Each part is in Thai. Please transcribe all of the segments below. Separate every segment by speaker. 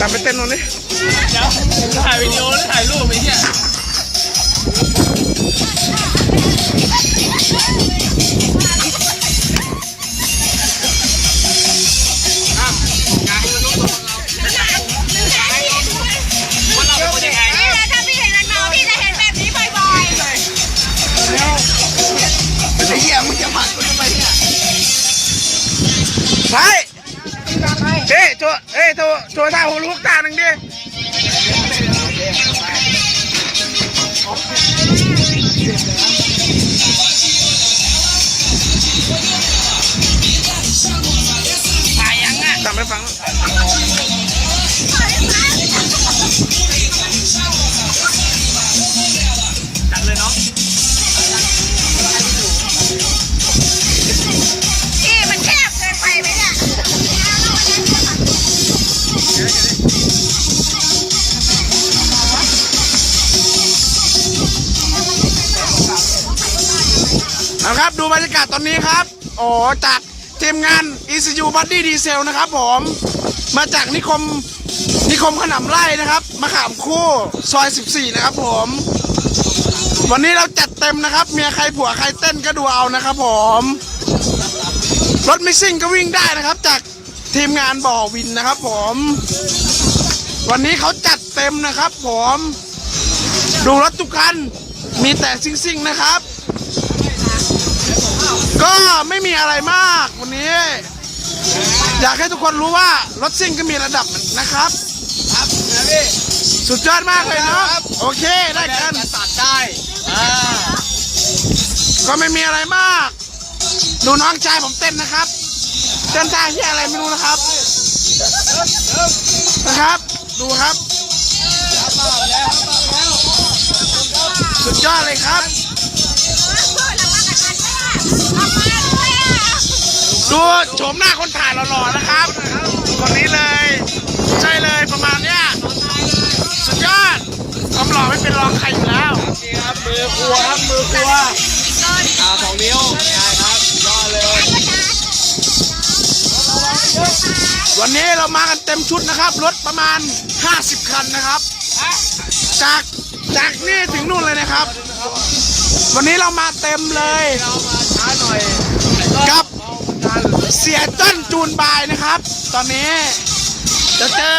Speaker 1: ตามไปเต้นตรงนี้
Speaker 2: เดี๋ยวถ่ายวิดีโอหรือถ่ายรูปไอ้เหี้ย
Speaker 3: เฮ้
Speaker 1: ยโจเฮ้ยโจโจท่าฮูลูกตาหนึ่งดิ
Speaker 3: ค
Speaker 1: รับ ดูบรรยากาศตอนนี้ครับ โอ้จากทีมงาน ECU Body Diesel นะครับผม มาจากนิคมนิคมขนำไร่นะครับมะขามคู่ซอย 14 นะครับผม วันนี้เราจัดเต็มนะครับ เมียใครผัวใครเต้นก็ดูเอานะครับผม รถไม่ซิ่งก็วิ่งได้นะครับ จากทีมงานบ่อวินนะครับผม วันนี้เขาจัดเต็มนะครับผม ดูรถทุกคัน มีแต่ซิ่งๆนะครับ ก็ไม่มีอะไรมากวันนี้ อยากให้ทุกคนรู้ว่ารถซิ่งก็มีระดับนะครับ
Speaker 4: ครับนะพี่
Speaker 1: สุดยอดมากเลยเนาะโอเคได้กัน
Speaker 4: จะตัดได้อ่า
Speaker 1: ก็ไม่มีอะไรมาก ดูน้องชายผมเต้นนะครับเต้นท่าที่อะไรไม่รู้นะครับ นะครับ ดูครับสุดยอดเลยครับ ดูโฉมหน้าคนถ่ายหล่อๆนะครับ คนนี้เลย ใช่เลยประมาณเนี้ยสุดยอดความหล่อไม่เป็นรองใครอยู่แล้ว
Speaker 4: นี่ครับมือครัวครับมือครัวอ่าสองนิ้วใช่ครับยอดเลย
Speaker 1: วันนี้เรามากันเต็มชุดนะครับรถประมาณ 50 คันนะครับ จากจากนี่ถึงนู่นเลยนะครับ วันนี้เรามาเต็มเลย
Speaker 4: เรามาช้าหน่อย
Speaker 1: กับ เสียจ้นจูนบายนะครับ ตอนนี้จะเจอ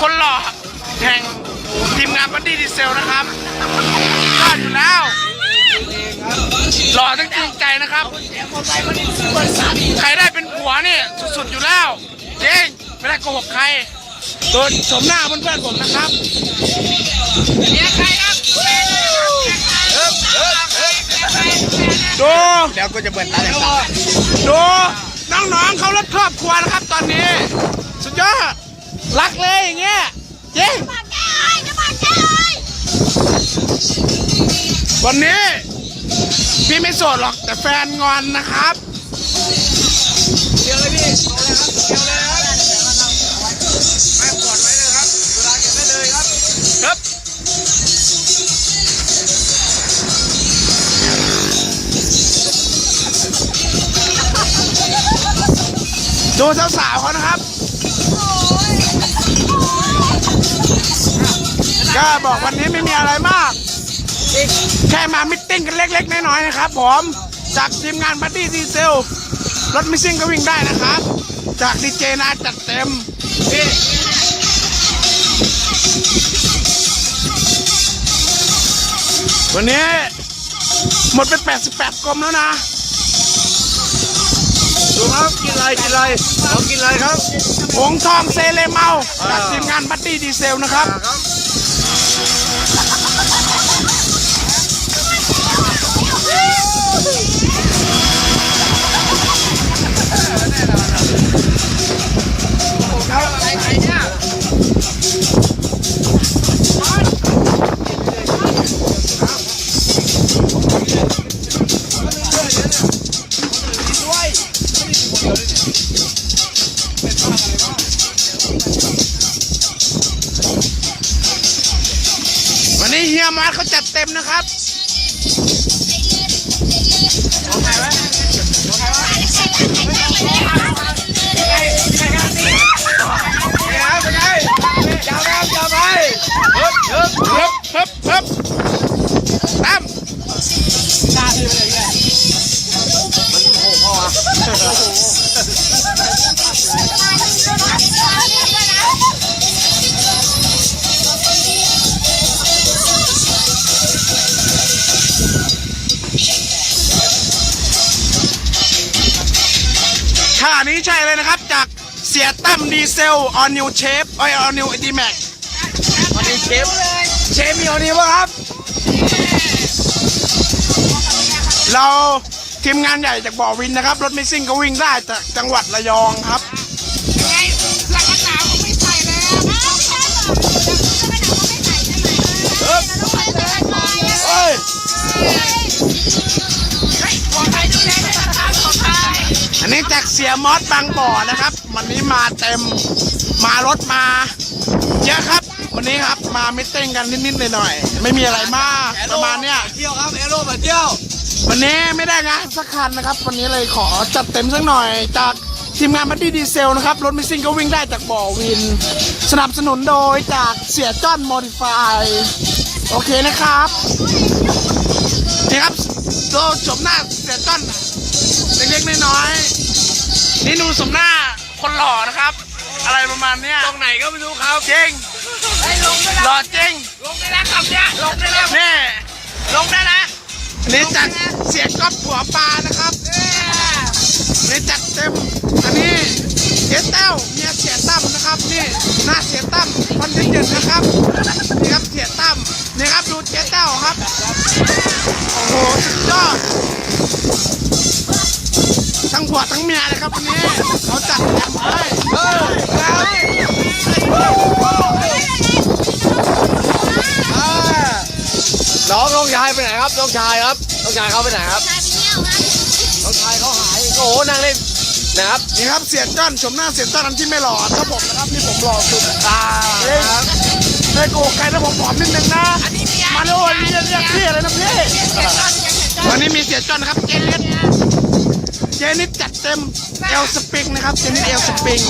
Speaker 1: คนหล่อแห่งทีมงานบัดดี้ดีเซลนะครับยอดอยู่แล้วหล่อทั้งจริงใจนะครับ ใครได้เป็นผัวนี่สุดๆอยู่แล้วจริงไม่ได้โกหกใครตัวชมหน้าเพื่อนๆผมนะครับ
Speaker 3: เนี่ยใครครับ
Speaker 1: ดู
Speaker 4: เดี๋ยวกูจะเปิดตาแดงตา
Speaker 1: ดู น้องๆเขารักครอบครัวนะครับตอนนี้ สุดยอดรักเลยอย่างเงี้ยจริง
Speaker 3: มาแก้เจะมาแก้เลย
Speaker 1: วันนี้พี่ไม่โสดหรอกแต่แฟนงอนนะครับ
Speaker 4: ดู
Speaker 1: สาวๆเขานะครับ ก็บอกวันนี้ไม่มีอะไรมาก แค่มามิทติ้งกันเล็กๆ น้อยๆนะครับผม จากทีมงานบัดดี้ดีเซล รถมิซิ่งก็วิ่งได้นะครับ จากดีเจนาจัดเต็มนี่วันนี้หมดไป 88 กลมแล้วนะ
Speaker 4: ดูครับกินอะไรกินอะไรเรากินอะไรครับ
Speaker 1: หงทองเซเลเมาจากทีมงานบัตตี้ดีเซลนะครับ
Speaker 4: ครับ
Speaker 1: เต็มนะ
Speaker 3: ครับ
Speaker 1: ขณะนี้ใช่เลยนะครับ จากเสียตั้มดีเซลออนนิวเชฟไอออนนิวดีแม็ก
Speaker 4: วันนี้เชฟเชฟมีวันนี้ป่ะครับ
Speaker 1: เราทีมงานใหญ่จากบ่อวินนะครับ รถไม่ซิ่งก็วิ่งได้จากจังหวัดระยองครับเอ้ย อันนี้จากเสียมอสบางบ่อนะครับ วันนี้มาเต็มมารถมาเยอะครับ วันนี้ครับมามิทติ้งกันนิดๆหน่อยๆไม่มีอะไรมากประมาณเนี้ย
Speaker 4: เที่ยวครับเอโร่มาเที่ยว
Speaker 1: วันนี้ไม่ได้งานสักคันนะครับ วันนี้เลยขอจัดเต็มสักหน่อยจากทีมงานบัดดี้ดีเซลนะครับรถมิซิ่งก็วิ่งได้จากบ่อวิน สนับสนุนโดยจากเสียจ้อนโมดิฟายโอเคนะครับนี่ครับโดชมหน้าเสียจ้อนเล็กๆน้อยๆ นี่ดูสมหน้าคนหล่อนะครับ อะไรประมาณเนี้ย
Speaker 4: ตรงไหนก็ไม่รู้ครับ
Speaker 1: จริงหล่อจริง
Speaker 2: ลงได้แล้วคำเนี้ยลงได้แล้ว
Speaker 1: นี่
Speaker 2: ลงได้แล้ว
Speaker 1: อันนี้จากเสียก๊อฟหัวปลานะครับนี่จัดเต็มอันนี้เจ๊แต้วเมียเสียตั้มนะครับนี่หน้าเสียตั้มคอนเทนต์เด็ดนะครับนี่ครับเสียตั้มนี่ครับดูเจ๊แต้วครับโอ้โหสุดยอดทั้ง ผัวทั้งเมียเลยครับวันนี้เขาจัดเต็มให้เออครับ
Speaker 4: น้องน้องชายไปไหนครับน้องชายครับน้องชายเขาไปไหนครับน้องชายเขาหายโอ้โหนั่งเล่นนะครับ
Speaker 1: นี่ครับเสียจ้อนชมหน้าเสียจ้อนอันที่ไม่หล่อถ้าผมนะครับนี่ผมหล่อสุดตาเฮ้ยเฮ้ยโกหกใครนะผมผอมนิดนึงนะมาโน่นเรียกเรียกพี่อะไรนะพี่วันนี้มีเสียจ้อนนะครับเจนิด เจนิดจัดเต็มเอลสปริงนะครับเจนิดเอลสปริง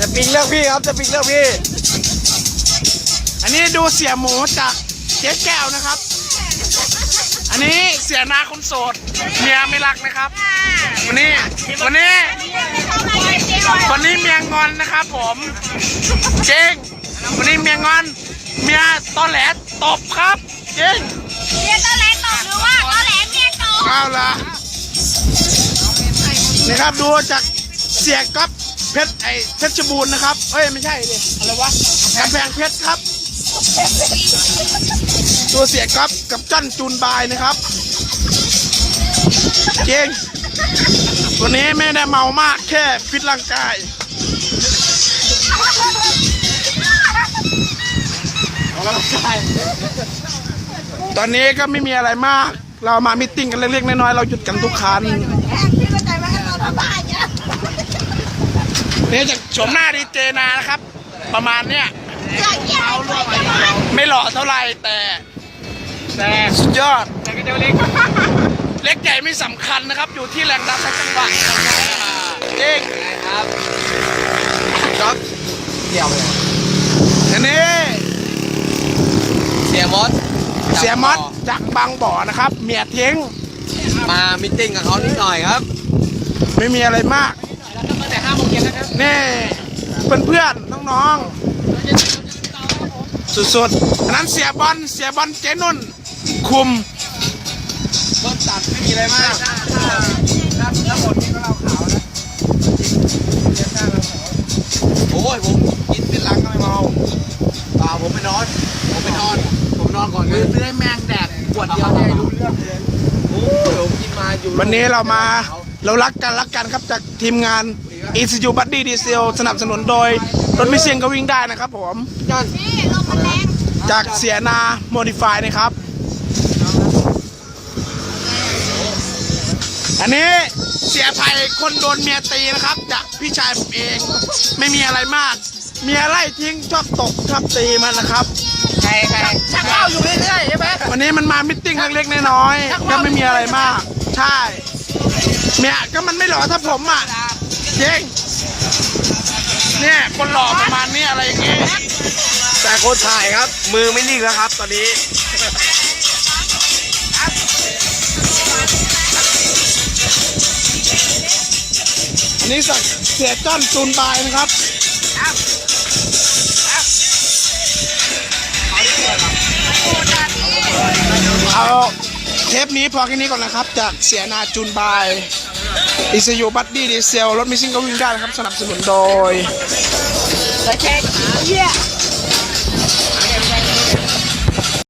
Speaker 4: จะปิงเลือกพี่ครับจะปิงเลือกพี่
Speaker 1: อันนี้ดูเสียหมูจากเจ๊แก้วนะครับ อันนี้เสียนาคนโสดเมียไม่รักนะครับ วันนี้วันนี้วันนี้เมียงอนนะครับผมจริงวันนี้เมียงอนเมียตอแหลตบครับจริงเอาละ นี่ครับดูจากเสียก๊อฟเพชรไอเพชรบูรณ์นะครับเอ้ยไม่ใช่ดิอะไรวะกำแพงเพชรครับ ตัวเสียก๊อฟกับจ้อนจูนบายนะครับจริงวันนี้ไม่ได้เมามากแค่ฟิตร่างกายตอนนี้ก็ไม่มีอะไรมาก เรามามิทติ้งกันเล็กๆน้อยๆเราหยุดกันทุกคันนี่จากชมหน้าดีเจนานะครับ ประมาณเนี้ยไม่หล่อเท่าไหร่แต่แต่สุดยอด
Speaker 2: แต่ก็เจ้าเล็ก
Speaker 1: เล็กใหญ่ไม่สำคัญนะครับ อยู่ที่แรงดันและจังหวะเอง
Speaker 4: ครับครับเที่ยวไปไหน
Speaker 1: อันนี้
Speaker 4: เสียมอส
Speaker 1: เสียมอสจากบางบ่อนะครับ เมียทิ้ง
Speaker 4: มามิทติ้งกับเขานิดหน่อยครับ
Speaker 1: ไม่มีอะไรมาก
Speaker 2: ตั้งแต่ห้าโมงเย็นนะครับ
Speaker 1: นี่เพื่อนๆน้องๆสุดๆอันนั้นเสียบอลเสียบอลเจนุ่น คุม
Speaker 4: ต้นตัดไม่มีอะไรมากถ้าหมดนี่ก็เราขาวนะโอ้ยผมกินเป็นลังก็ไม่เมาเปล่าผมไปนอนผมไปน
Speaker 2: ซื้อให้แมงแดดขวดเดียวได้รู้
Speaker 4: โอ้ยผมกินมาอยู่
Speaker 1: วันนี้เรามาเรารักกันรักกันครับจากทีมงาน ECU Buddy Diesel สนับสนุนโดยรถม่เสี่ยงก็วิ่งได้นะครับผม
Speaker 4: นั่น
Speaker 1: จากเสียนาโมดิฟายนะครับ อันนี้เสียไผ่คนโดนเมียตีนะครับ จากพี่ชายผมเอง ไม่มีอะไรมาก เมียไล่ทิ้งชอบตกชอบตีมันนะครับ
Speaker 2: รใครชักเป้าอยู่เรื่อยๆใช่ไหม
Speaker 1: วันนี้มันมามิทติ้งเล็กๆน้อยๆก็ไม่มีอะไรมาก ใช่เมียก็มันไม่หล่อถ้าผมอะเจ๊งเนี่ยคนหล่อประมาณนี้อะไรอย่างงี้
Speaker 4: แต่คนถ่ายครับ มือไม่นิ่งแล้วครับ ตอนนี้
Speaker 1: อันนี้สักเสียจ้อนจูนบายนะครับ เทปนี้พอแค่นี้ก่อนนะครับ จากเสียนาจูนบายอิสยูบัตดี้ดีเซลรถมิซิ่งก็วิ่งได้นะครับ สนับสนุนโดย
Speaker 3: เช็คเยี่ย